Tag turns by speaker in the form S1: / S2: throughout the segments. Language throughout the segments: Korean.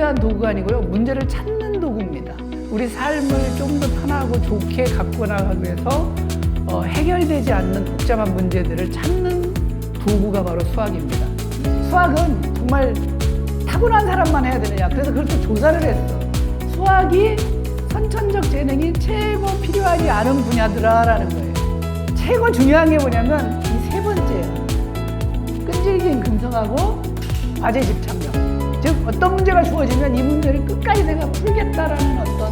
S1: 위한 도구가 아니고요. 문제를 찾는 도구입니다. 우리 삶을 좀 더 편하고 좋게 갖고 나가기 위해서 어, 해결되지 않는 복잡한 문제들을 찾는 도구가 바로 수학입니다. 수학은 정말 타고난 사람만 해야 되느냐. 그래서 또 조사를 했어. 수학이 선천적 재능이 최고 필요하지 않은 분야더라라는 거예요. 최고 중요한 게 뭐냐면 이 세 번째예요. 끈질긴 금성하고 과제 집착력. 즉 어떤 문제가 주어지면 이 문제를 끝까지 내가 풀겠다라는 어떤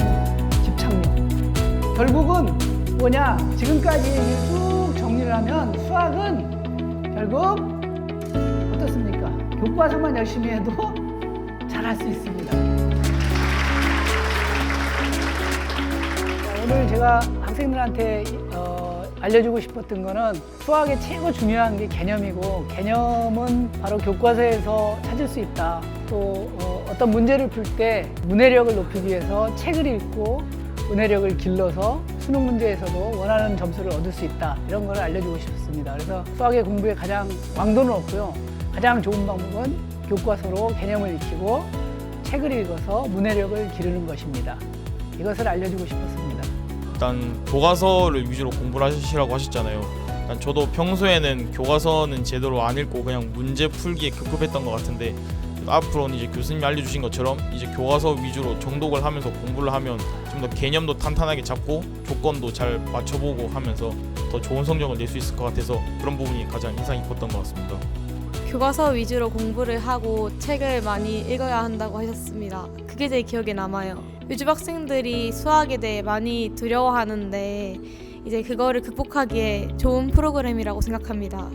S1: 집착력. 결국은 뭐냐? 지금까지 쭉 정리를 하면 수학은 결국 어떻습니까? 교과서만 열심히 해도 잘할 수 있습니다. 자, 오늘 제가 학생들한테 어, 알려주고 싶었던 거는 수학의 최고 중요한 게 개념이고 개념은 바로 교과서에서 찾을 수 있다. 또 어, 어떤 문제를 풀 때 문해력을 높이기 위해서 책을 읽고 문해력을 길러서 수능 문제에서도 원하는 점수를 얻을 수 있다. 이런 걸 알려주고 싶습니다. 그래서 수학의 공부에 가장 왕도는 없고요. 가장 좋은 방법은 교과서로 개념을 익히고 책을 읽어서 문해력을 기르는 것입니다. 이것을 알려주고 싶었습니다.
S2: 일단 교과서를 위주로 공부를 하시라고 하셨잖아요. 일단 저도 평소에는 교과서는 제대로 안 읽고 그냥 문제 풀기에 급급했던 것 같은데 앞으로는 이제 교수님이 알려주신 것처럼 이제 교과서 위주로 정독을 하면서 공부를 하면 좀 더 개념도 탄탄하게 잡고 조건도 잘 맞춰보고 하면서 더 좋은 성적을 낼 수 있을 것 같아서 그런 부분이 가장 인상 깊었던 것 같습니다.
S3: 교과서 위주로 공부를 하고 책을 많이 읽어야 한다고 하셨습니다. 그게 제일 기억에 남아요. 요즘 학생들이 수학에 대해 많이 두려워하는데 이제 그거를 극복하기에 좋은 프로그램이라고 생각합니다.